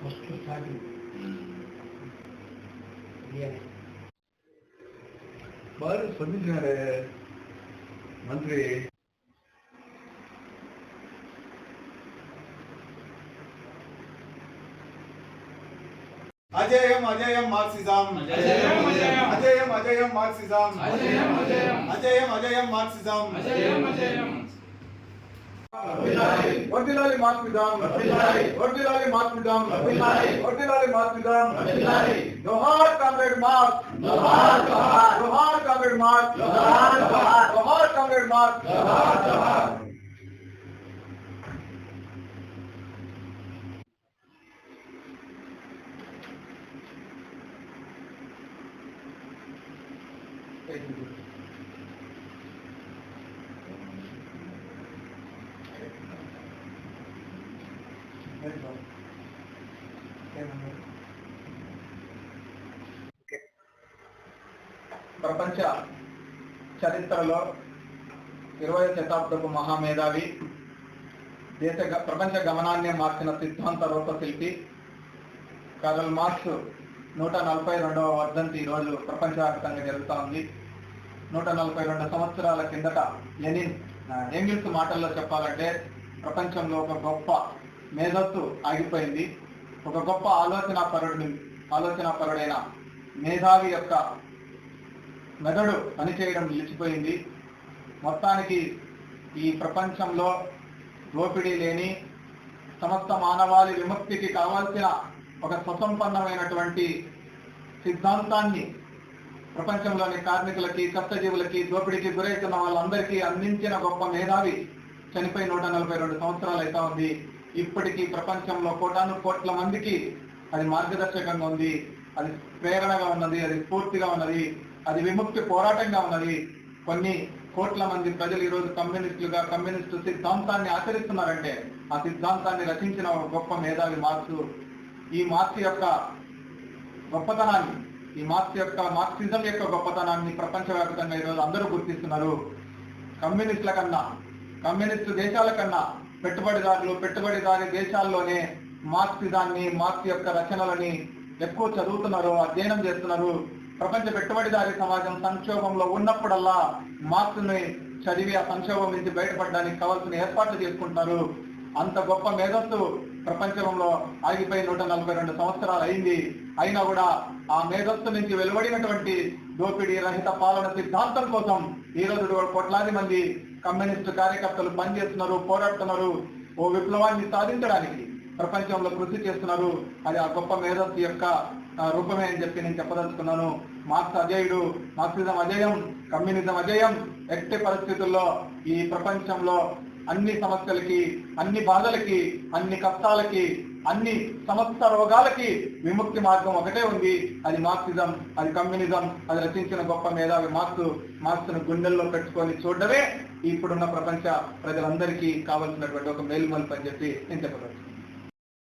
Starting ఇండియానే బాగా స్పందించినారే మంత్రి అజేయం అజేయం మార్క్సిజం అజేయం, అజేయం. అజేయం అజేయం మార్క్సిజం అజేయం, అజేయం. అజేయం అజేయం మార్క్సిజం అజేయం అజేయం వర్దిలాలి మార్క్సిజం వర్దిలాలి మార్క్సిజం వర్దిలాలి మార్క్సిజం జోహార్ కామ్రేడ్ మార్క్ జోహార్ జోహార్ కామ్రేడ్ మార్క్ జోహార్ జోహార్ కామ్రేడ్ ప్రపంచ చరిత్రలో ఇరవై శతాబ్దపు మహామేధావి దేశ ప్రపంచ గమనాన్ని మార్చిన సిద్ధాంత రూపశిల్పి కరల్ మార్క్స్ నూట నలభై రెండవ వర్ధంతి ఈరోజు ప్రపంచవ్యాప్తంగా జరుగుతూ ఉంది. నూట నలభై రెండు సంవత్సరాల కిందట లెనిన్ ఎంగిల్స్ మాటల్లో చెప్పాలంటే ప్రపంచంలో ఒక గొప్ప మేధస్సు ఆగిపోయింది. ఒక గొప్ప ఆలోచన పరుడు ఆలోచన పరుడైన మేధావి యొక్క మెదడు పనిచేయడం నిలిచిపోయింది. మొత్తానికి ఈ ప్రపంచంలో దోపిడీ లేని సమస్త మానవాళి విముక్తికి కావాల్సిన ఒక స్వసంపన్నమైనటువంటి సిద్ధాంతాన్ని ప్రపంచంలోని కార్మికులకి కష్టజీవులకి దోపిడీకి గురవుతున్న వాళ్ళందరికీ అందించిన గొప్ప మేధావి చనిపోయి నూట నలభై రెండు సంవత్సరాలు అయితే ఉంది. ఇప్పటికీ ప్రపంచంలో కోటాను కోట్ల మందికి అది మార్గదర్శకంగా ఉంది అది ప్రేరణగా ఉన్నది అది స్ఫూర్తిగా ఉన్నది అది విముక్తి పోరాటంగా ఉన్నది. కొన్ని కోట్ల మంది ప్రజలు ఈరోజు కమ్యూనిస్టులుగా కమ్యూనిస్టు సిద్ధాంతాన్ని ఆచరిస్తున్నారంటే ఆ సిద్ధాంతాన్ని రచించిన ఒక గొప్ప మేధావి మార్క్సు. ఈ మార్క్స్ యొక్క గొప్పతనాన్ని ఈ మార్క్స్ యొక్క మార్క్సిజం యొక్క గొప్పతనాన్ని ప్రపంచవ్యాప్తంగా ఈరోజు అందరూ గుర్తిస్తున్నారు. కమ్యూనిస్టుల కన్నా కమ్యూనిస్టు దేశాల కన్నా పెట్టుబడిదారులు పెట్టుబడిదారి దేశాల్లోనే మార్క్సిజాన్ని మార్క్స్ యొక్క రచనలని ఎక్కువ చదువుతున్నారు అధ్యయనం చేస్తున్నారు. ప్రపంచ పెట్టుబడిదారి సమాజం సంక్షోభంలో ఉన్నప్పుడల్లా మార్క్స్ని చదివి ఆ సంక్షోభం నుంచి బయటపడడానికి కావాల్సిన ఏర్పాట్లు చేసుకుంటున్నారు. అంత గొప్ప మేధస్సు ప్రపంచంలో ఆగిపోయి నూట నలభై రెండు సంవత్సరాలు అయింది. అయినా కూడా ఆ మేధస్సు నుంచి వెలువడినటువంటి దోపిడీ రహిత పాలన సిద్ధాంతం కోసం ఈ రోజు కోట్లాది మంది కమ్యూనిస్టు కార్యకర్తలు పనిచేస్తున్నారు పోరాడుతున్నారు ఓ విప్లవాన్ని సాధించడానికి ప్రపంచంలో కృషి చేస్తున్నారు. అది ఆ గొప్ప మేధస్సు యొక్క రూపమే అని చెప్పి నేను చెప్పదలుచుకున్నాను. మార్క్స్ అజేయుడు మార్క్సిజం అజేయం కమ్యూనిజం అజేయం ఎట్టి పరిస్థితుల్లో ఈ ప్రపంచంలో అన్ని సమస్యలకి అన్ని బాధలకి అన్ని కష్టాలకి అన్ని సమస్త రోగాలకి విముక్తి మార్గం ఒకటే ఉంది. అది మార్క్సిజం అది కమ్యూనిజం అది రచించిన గొప్ప మేధావి మార్క్స్ మార్క్స్ను గుండెల్లో పెట్టుకొని చూడడమే ఇప్పుడున్న ప్రపంచ ప్రజలందరికీ కావలసినటువంటి ఒక మేలుమలుపు అని చెప్పి నేను చెప్పగలను.